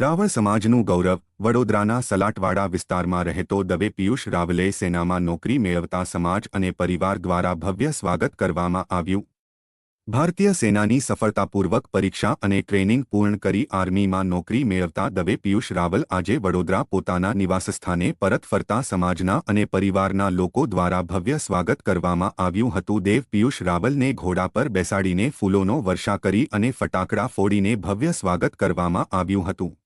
રાવળ સમાજનું ગૌરવ વડોદરાના સલાટવાડા વિસ્તારમાં રહેતો દવે પિયુષ રાવલે સેનામાં નોકરી મેળવતા સમાજ અને પરિવાર દ્વારા ભવ્ય સ્વાગત કરવામાં આવ્યું. ભારતીય સેનાની સફળતાપૂર્વક પરીક્ષા અને ટ્રેનિંગ પૂર્ણ કરી આર્મીમાં નોકરી મેળવતા દવે પિયુષ રાવલ આજે વડોદરા પોતાના નિવાસસ્થાને પરત ફરતા સમાજના અને પરિવારના લોકો દ્વારા ભવ્ય સ્વાગત કરવામાં આવ્યું હતું. દેવ પિયુષ રાવલને ઘોડા પર બેસાડીને ફૂલોનો વર્ષા કરી અને ફટાકડા ફોડીને ભવ્ય સ્વાગત કરવામાં આવ્યું હતું.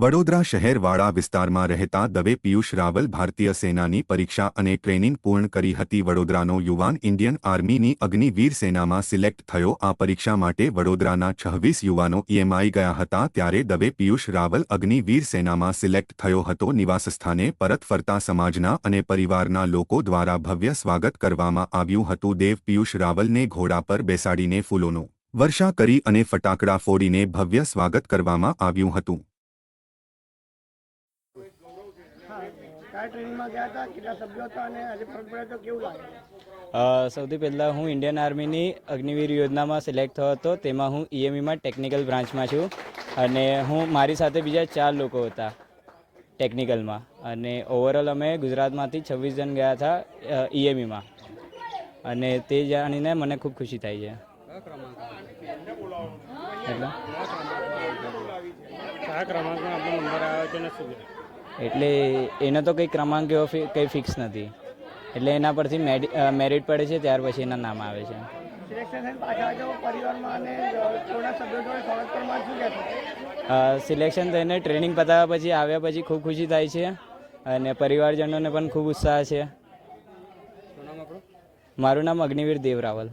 વડોદરા શહેરવાળા વિસ્તારમાં રહેતા દવે પિયુષ રાવલ ભારતીય સેનાની પરીક્ષા અને ટ્રેનિંગ પૂર્ણ કરી હતી. વડોદરાનો યુવાન ઇન્ડિયન આર્મીની અગ્નિવીર સેનામાં સિલેક્ટ થયો. આ પરીક્ષા માટે વડોદરાના છવ્વીસ યુવાનો ઈએમઆઈ ગયા હતા ત્યારે દવે પિયુષ રાવલ અગ્નિવીર સેનામાં સિલેક્ટ થયો હતો. નિવાસસ્થાને પરત ફરતા સમાજના અને પરિવારના લોકો દ્વારા ભવ્ય સ્વાગત કરવામાં આવ્યું હતું. દેવ પિયુષ રાવલને ઘોડા પર બેસાડીને ફૂલોનો વર્ષા કરી અને ફટાકડા ફોડીને ભવ્ય સ્વાગત કરવામાં આવ્યું હતું હા કયા ટ્રેનિંગમાં ગયા હતા? કેટલા સભ્યો હતા અને આજે ફરક પડ્યો તો કેવું લાગે? સૌથી પહેલાં હું ઇન્ડિયન આર્મીની અગ્નિવીર યોજનામાં સિલેક્ટ થયો હતો. તેમાં હું ઈએમઈમાં ટેકનિકલ બ્રાન્ચમાં છું અને હું મારી સાથે બીજા ચાર લોકો હતા ટેકનિકલમાં. અને ઓવરઓલ અમે ગુજરાતમાંથી છવ્વીસ જણ ગયા હતા ઈએમઈમાં. અને તે જાણીને મને ખૂબ ખુશી થાય છે. એટલે કયા ક્રમાંકમાં આપણો નંબર આવ્યો છે ને શું એટલે એનો તો કંઈ ક્રમાંક એવો કંઈ ફિક્સ નથી. એટલે એના પરથી મેડી- મેરિટ પડે છે ત્યાર પછી એના નામ આવે છે. સિલેક્શન થઈને પાછા જો પરિવારમાં અને થોડા સભ્યો જોડે સ્વાગત કરવા શું કહેશો? સિલેક્શન થઈને ટ્રેનિંગ પતાવ્યા પછી આવ્યા પછી ખૂબ ખુશી થાય છે અને પરિવારજનોને પણ ખૂબ ઉત્સાહ છે. મારું નામ અગ્નિવીર દેવ રાવલ